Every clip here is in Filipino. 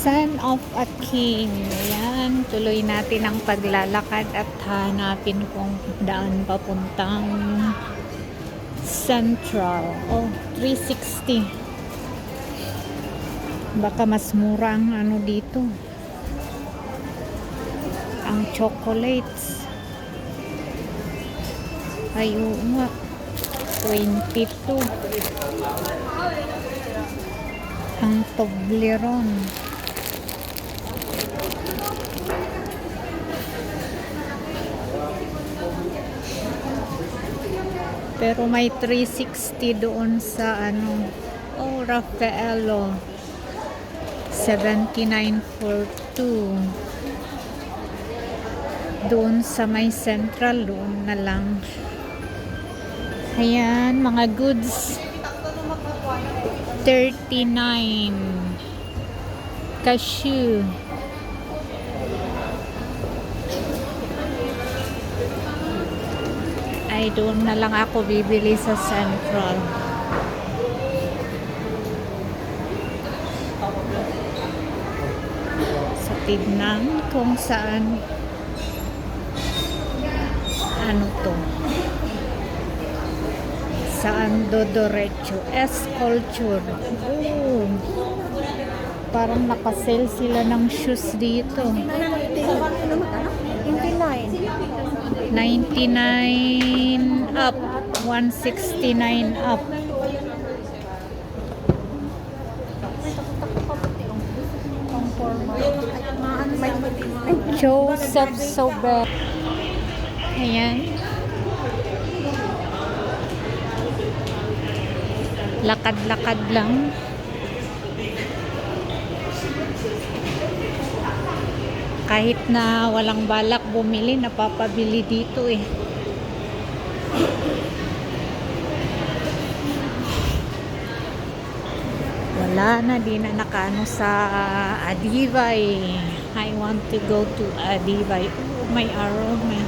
Son of a King. Ayan, tuloy natin ang paglalakad at hanapin kung daan papuntang Central. Oh, 360. Baka mas mura ang ano dito. Ang chocolates. Ay, oo nga. 22. Ang Toblerone. Pero may 360 doon sa ano. Oh, Raffaello. 79 for 2. Doon sa may central, doon na lang. Ayan, mga goods. 39. Cashew. Ay, doon na lang ako bibili sa Central. Sa tignan kung saan. Ano to? Saan dodoretso S-Culture oh, parang nakasale sila ng shoes dito 99 up 169 up. Joseph Sober ayan. Lakad-lakad lang kahit na walang balak bumili napapabili dito eh wala na di na nakano sa Adiva eh I want to go to Adiva oh, may aroma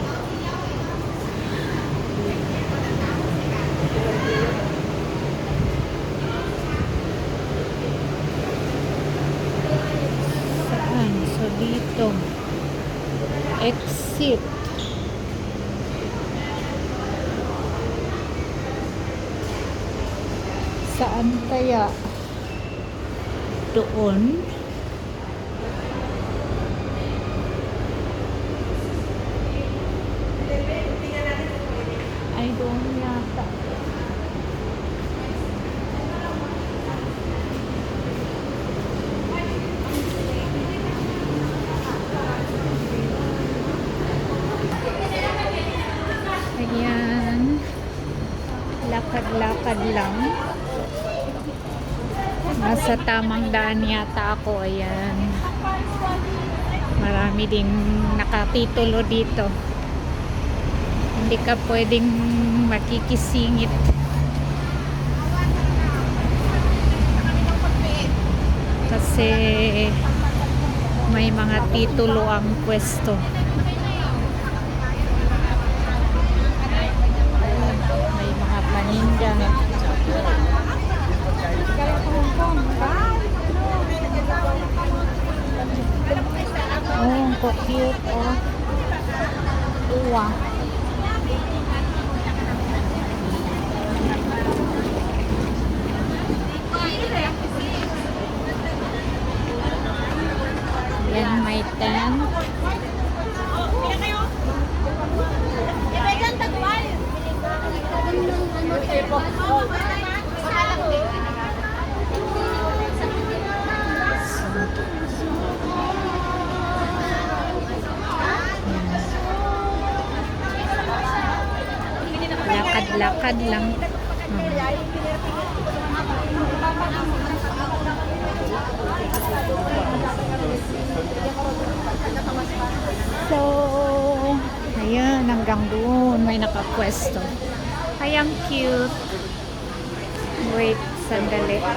Saan? So, dito. Exit. Saan kaya? Doon? Ay, doon yata. Ayan. Lakad-lakad lang. Nasa tamang daan yata ako. Ayan. Marami ding nakatitulo dito. Hindi ka pwedeng makikisingit. Kasi may mga titulo ang pwesto. May mga paninda. Oh, ang cute, oh. Uwa. Yan, may tent. Lakad-lakad lang. So, ayan, hanggang doon may nakapwesto. Ay, ang cute. Wait, sandali.